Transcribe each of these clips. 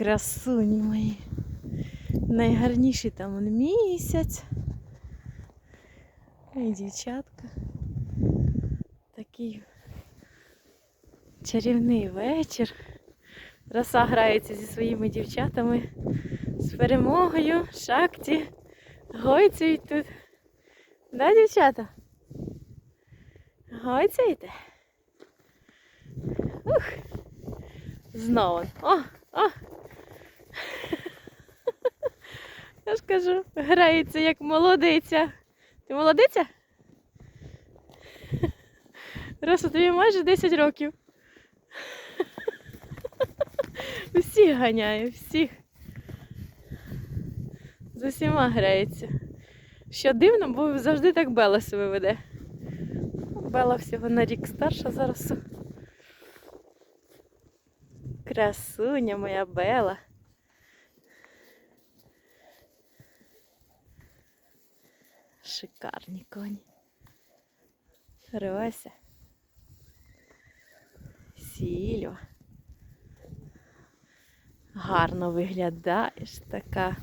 Красуні мої. Найгарніший там місяць. І дівчатка. Такий чарівний вечір. Роса грається зі своїми дівчатами з перемогою, шакті, гойцюють тут. Да, дівчата? Гойцюєте? Ух! Знову. О, о! Я ж кажу, грається як молодиця. Ти молодиця? Роса, тобі майже 10 років. Всіх ганяє, всіх. З усіма грається. Що дивно, бо завжди так Бела себе веде. Бела всього на рік старша зараз. Красуня моя Бела. Шикарні коні. Рося. Сільва. Гарно виглядаєш, така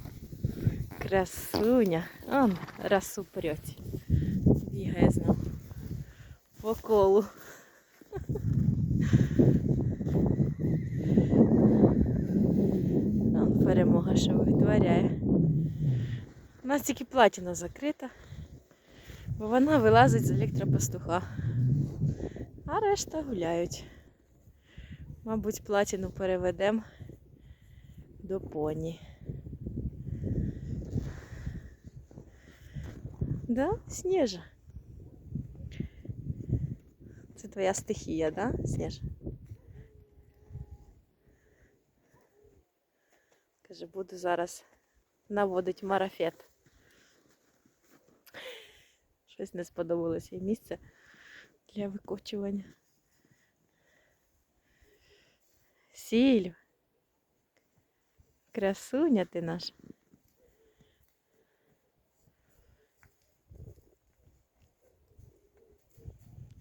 красуня. Он расу прьоть. Бігає знову по колу. Перемога що витворяє. У нас тільки платіна закрита, бо вона вилазить з електропастуха. А решта гуляють. Мабуть, платіну переведемо до поні. Да, Снежа? Це твоя стихія, да, Снежа? Каже, буду зараз наводити марафет. Щось не сподобалося і місце для викочування. Сіль. Красуня ти наш.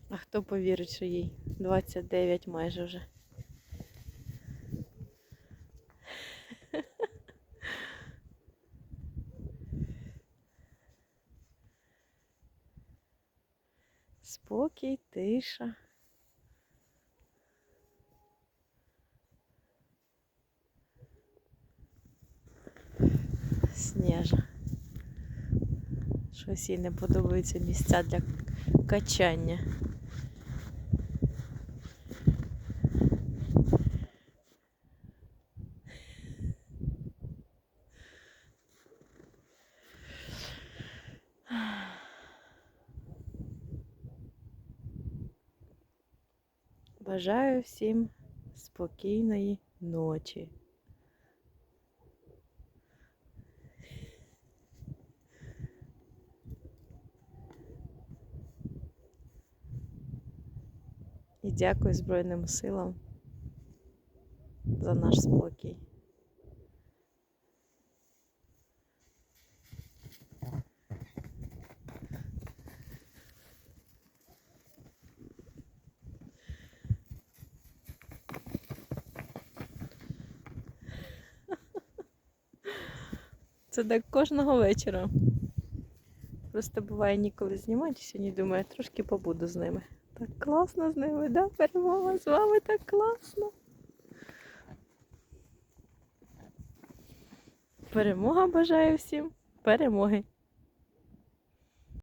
А хто повірить, що їй 29 майже вже. Спокій, тиша. Сніжа. Щось їй не подобаються місця для качання. Бажаю всім спокійної ночі. І дякую Збройним силам за наш спокій. Це так кожного вечора. Просто буває ніколи знімати, сьогодні думаю, трошки побуду з ними. Так класно з ними, да? Перемога з вами так класно. Перемога бажаю всім. Перемоги.